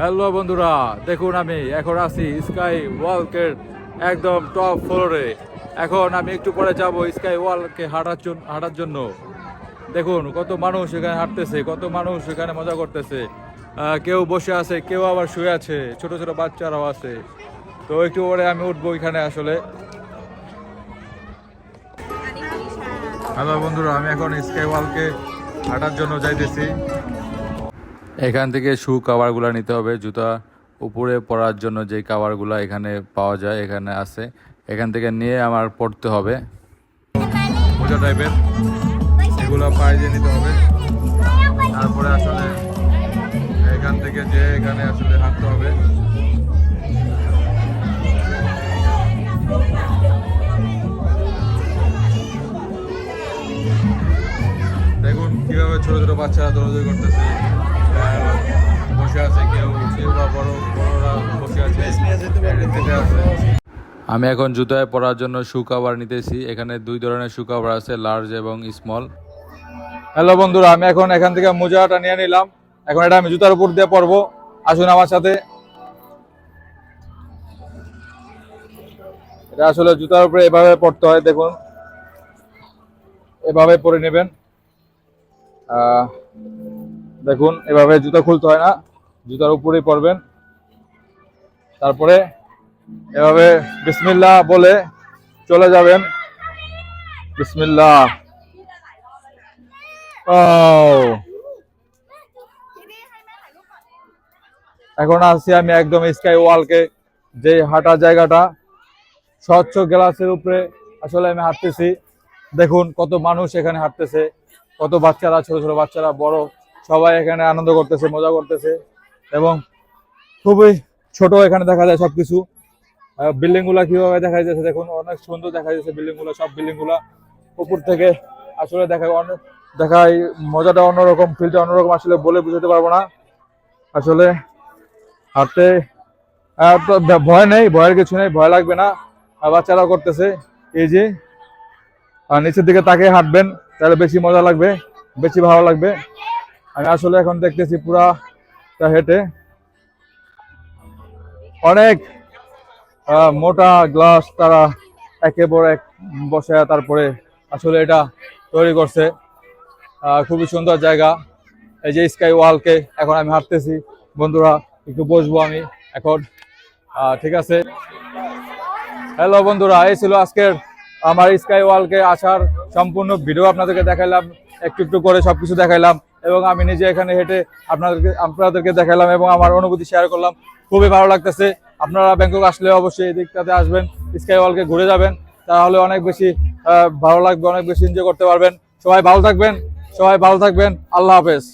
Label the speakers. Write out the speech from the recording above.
Speaker 1: Hello বন্ধুরা, দেখুন আমি এখন আছি স্কাই ওয়ালকের একদম টপ ফ্লোরে এখন আমি একটু পরে যাব স্কাই ওয়ালকে হাঁটার জন্য হাঁটার জন্য। দেখুন, কত মানুষ এখানে হাঁটতেছে, কত মানুষ এখানে মজা করতেছে। কেউ বসে আছে, কেউ আবার শুয়ে আছে, ছোট ছোট বাচ্চারাও আছে। তো একটু পরে আমি উঠবো এখানে আসলে। হ্যালো বন্ধুরা, আমি এখন স্কাই ওয়ালকে হাঁটার জন্য যাইতেছি। এখান থেকে শু কাভারগুলো নিতে হবে, জুতা উপরে পরার জন্য যে কাভারগুলো এখানে পাওয়া যায়, এখানে আছে। এখান থেকে নিয়ে আমার পড়তে হবে। মোজা টাইপের এগুলো পায়ে দিয়ে নিতে হবে। তারপরে আসলে এখান থেকে যে এখানে আসলে হাঁটতে হবে। দেখুন কীভাবে ছোট ছোট বাচ্চারা দৌড়াদৌড়ি করতেছে। আমি এখন জুতায় পরার জন্য শু কাভার নিতেছি। এখানে দুই ধরনের শু কাভার আছে লার্জ এবং স্মল হ্যালো বন্ধুরা, আমি এখন এখান থেকে মোজাটা নিয়ে নিলাম। এখন এটা আমি জুতার উপর দিয়ে পরবো। আসুন আমার সাথে। এটা আসলে জুতার উপরে এভাবে পড়তে হয়, দেখুন। এভাবে পরে নেবেন। দেখুন, এভাবে জুতা খুলতে হয় না। জুতার উপরেই পরবেন। তারপরে এভাবে বিসমিল্লা বলে চলে যাবেন। বিসমিল্লা এখন আসছি আমি একদম স্কাই ওয়ালকে যে হাঁটার জায়গাটা। স্বচ্ছ গ্লাসের উপরে আসলে আমি হাঁটতেছি। দেখুন কত মানুষ এখানে হাঁটতেছে। কত বাচ্চারা, ছোট ছোট বাচ্চারা, বড়। সবাই এখানে আনন্দ করতেছে, মজা করতেছে এবং খুবই ছোট এখানে দেখা যায় সবকিছু। বিল্ডিংগুলা কীভাবে দেখা যাচ্ছে দেখুন, অনেক সুন্দর দেখা যাচ্ছে বিল্ডিংগুলা সব বিল্ডিংগুলা উপর থেকে আসলে দেখা অনেক দেখায় মজাটা অন্যরকম ফিলটা অন্যরকম, আসলে বলে বুঝাতে পারব না। আসলে হাঁটতে তো ভয় নেই, ভয়ের কিছু নেই, ভয় লাগবে না। বাচ্চারাও করতেছে, এই যে। আর নিচের দিকে তাকে হাঁটবেন, তাহলে বেশি মজা লাগবে, বেশি ভালো লাগবে। আমি আসলে এখন দেখতেছি পুরা হেঁটে। অনেক মোটা গ্লাস তারা একে পর এক বসে তারপরে আসলে এটা তৈরি করছে। খুবই সুন্দর জায়গা। এই যে স্কাই ওয়ালকে এখন আমি হাঁটতেছি। বন্ধুরা, একটু বসবো আমি এখন। ঠিক আছে? হ্যালো বন্ধুরা, এই ছিল আজকের আমার স্কাই ওয়ালকে আসার সম্পূর্ণ ভিডিও আপনাদেরকে দেখাইলাম, একটু একটু করে সবকিছু দেখাইলাম। এবং আমি নিজে এখানে হেঁটে আপনাদেরকে আপনাদেরকে দেখালাম এবং আমার অনুভূতি শেয়ার করলাম। খুবই ভালো লাগতেছে। আপনারা ব্যাংকক আসলে অবশ্যই এই দিকটাতে আসবেন স্কাই ওয়ালকে ঘুরে যাবেন। তাহলে অনেক বেশি ভালো লাগবে, অনেক বেশি এনজয় করতে পারবেন। সবাই ভালো থাকবেন, সবাই ভালো থাকবেন। আল্লাহ হাফেজ।